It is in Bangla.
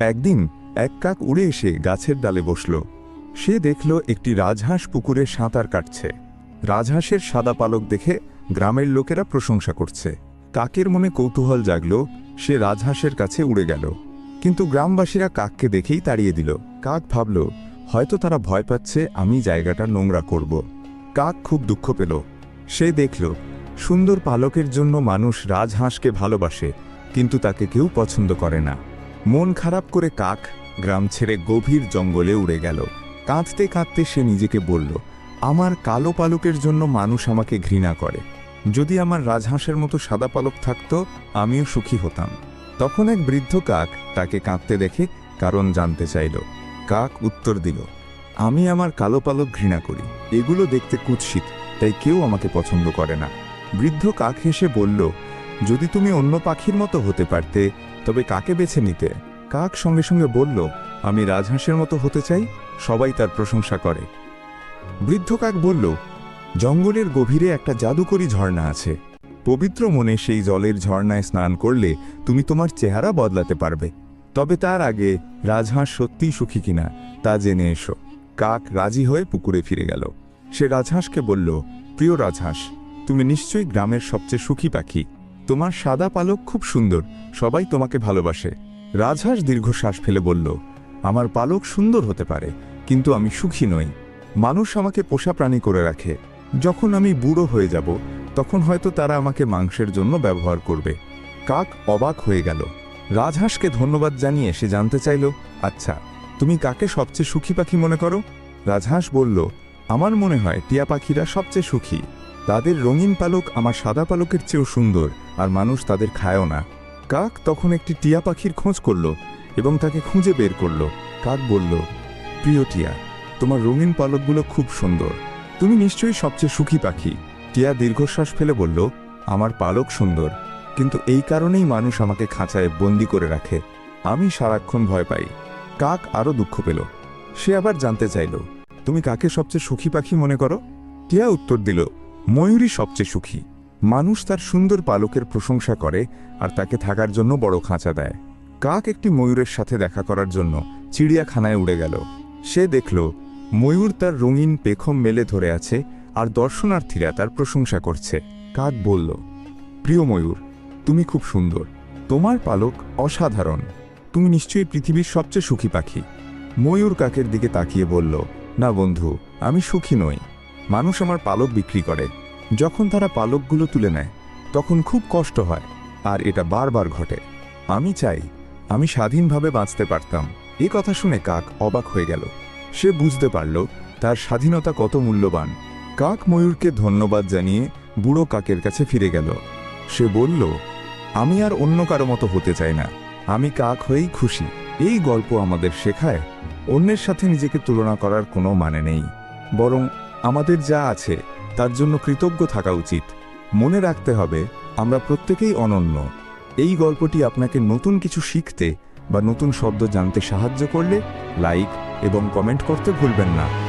একদিন এক কাক উড়ে এসে গাছের ডালে বসল। সে দেখল একটি রাজহাঁস পুকুরে সাঁতার কাটছে। রাজহাঁসের সাদা পালক দেখে গ্রামের লোকেরা প্রশংসা করছে। কাকের মনে কৌতূহল জাগল, সে রাজহাঁসের কাছে উড়ে গেল। কিন্তু গ্রামবাসীরা কাককে দেখেই তাড়িয়ে দিল। কাক ভাবল, হয়তো তারা ভয় পাচ্ছে, আমি জায়গাটা নোংরা করব। কাক খুব দুঃখ পেল। সে দেখল, সুন্দর পালকের জন্য মানুষ রাজহাঁসকে ভালোবাসে, কিন্তু তাকে কেউ পছন্দ করে না। মন খারাপ করে কাক গ্রাম ছেড়ে গভীর জঙ্গলে উড়ে গেল। কাঁদতে কাঁদতে সে নিজেকে বলল, আমার কালো পালকের জন্য মানুষ আমাকে ঘৃণা করে। যদি আমার রাজহাঁসের মতো সাদা পালক থাকতো, আমিও সুখী হতাম তখন এক বৃদ্ধ কাক তাকে কাঁদতে দেখে কারণ জানতে চাইল। কাক উত্তর দিল, আমি আমার কালো পালক ঘৃণা করি। এগুলো দেখতে কুৎসিত, তাই কেউ আমাকে পছন্দ করে না বৃদ্ধ কাক হেসে বলল, যদি তুমি অন্য পাখির মতো হতে পারতে তবে কাকে বেছে নিতে? কাক সঙ্গে সঙ্গে বলল, আমি রাজহাঁসের মতো হতে চাই, সবাই তার প্রশংসা করে। বৃদ্ধ কাক বলল, জঙ্গলের গভীরে একটা জাদুকরী ঝর্ণা আছে। পবিত্র মনে সেই জলের ঝর্ণায় স্নান করলে তুমি তোমার চেহারা বদলাতে পারবে। তবে তার আগে রাজহাঁস সত্যিই সুখী কিনা, তা জেনে এসো। কাক রাজি হয়ে পুকুরে ফিরে গেল। সে রাজহাঁসকে বলল, প্রিয় রাজহাঁস, তুমি নিশ্চয়ই গ্রামের সবচেয়ে সুখী পাখি। তোমার সাদা পালক খুব সুন্দর, সবাই তোমাকে ভালোবাসে। রাজহাঁস দীর্ঘশ্বাস ফেলে বলল, আমার পালক সুন্দর হতে পারে, কিন্তু আমি সুখী নই। মানুষ আমাকে পোষা প্রাণী করে রাখে। যখন আমি বুড়ো হয়ে যাব, তখন হয়তো তারা আমাকে মাংসের জন্য ব্যবহার করবে। কাক অবাক হয়ে গেল। রাজহাঁসকে ধন্যবাদ জানিয়ে সে জানতে চাইল আচ্ছা তুমি কাকে সবচেয়ে সুখী পাখি মনে করো? রাজহাঁস বলল, আমার মনে হয় টিয়া পাখিরা সবচেয়ে সুখী। তাদের রঙিন পালক আমার সাদা পালকের চেয়েও সুন্দর, আর মানুষ তাদের খায়ও না। কাক তখন একটি টিয়া পাখির খোঁজ করল এবং তাকে খুঁজে বের করল। কাক বলল, প্রিয় টিয়া, তোমার রঙিন পালকগুলো খুব সুন্দর। তুমি নিশ্চয়ই সবচেয়ে সুখী পাখি। টিয়া দীর্ঘশ্বাস ফেলে বলল, আমার পালক সুন্দর, কিন্তু এই কারণেই মানুষ আমাকে খাঁচায় বন্দি করে রাখে। আমি সারাক্ষণ ভয় পাই। কাক আরও দুঃখ পেল। সে আবার জানতে চাইল, তুমি কাকে সবচেয়ে সুখী পাখি মনে করো? টিয়া উত্তর দিল ময়ূরী সবচেয়ে সুখী। মানুষ তার সুন্দর পালকের প্রশংসা করে আর তাকে থাকার জন্য বড় খাঁচা দেয়। কাক একটি ময়ূরের সাথে দেখা করার জন্য চিড়িয়াখানায় উড়ে গেল। সে দেখল, ময়ূর তার রঙিন পেখম মেলে ধরে আছে আর দর্শনার্থীরা তার প্রশংসা করছে। কাক বলল, প্রিয় ময়ূর, তুমি খুব সুন্দর। তোমার পালক অসাধারণ। তুমি নিশ্চয়ই পৃথিবীর সবচেয়ে সুখী পাখি। ময়ূর কাকের দিকে তাকিয়ে বলল, না বন্ধু, আমি সুখী নই। মানুষ আমার পালক বিক্রি করে। যখন তারা পালকগুলো তুলে নেয়, তখন খুব কষ্ট হয়, আর এটা বারবার ঘটে। আমি চাই, আমি স্বাধীনভাবে বাঁচতে পারতাম। এ কথা শুনে কাক অবাক হয়ে গেল। সে বুঝতে পারল, তার স্বাধীনতা কত মূল্যবান। কাক ময়ূরকে ধন্যবাদ জানিয়ে বুড়ো কাকের কাছে ফিরে গেল। সে বলল, আমি আর অন্য কারও মতো হতে চাই না। আমি কাক হয়েই খুশি। এই গল্প আমাদের শেখায়। অন্যের সাথে নিজেকে তুলনা করার কোনো মানে নেই। বরং আমাদের যা আছে, তার জন্য কৃতজ্ঞ থাকা উচিত। মনে রাখতে হবে, আমরা প্রত্যেকেই অনন্য। এই গল্পটি আপনাকে নতুন কিছু শিখতে বা নতুন শব্দ জানতে সাহায্য করলে, লাইক এবং কমেন্ট করতে ভুলবেন না।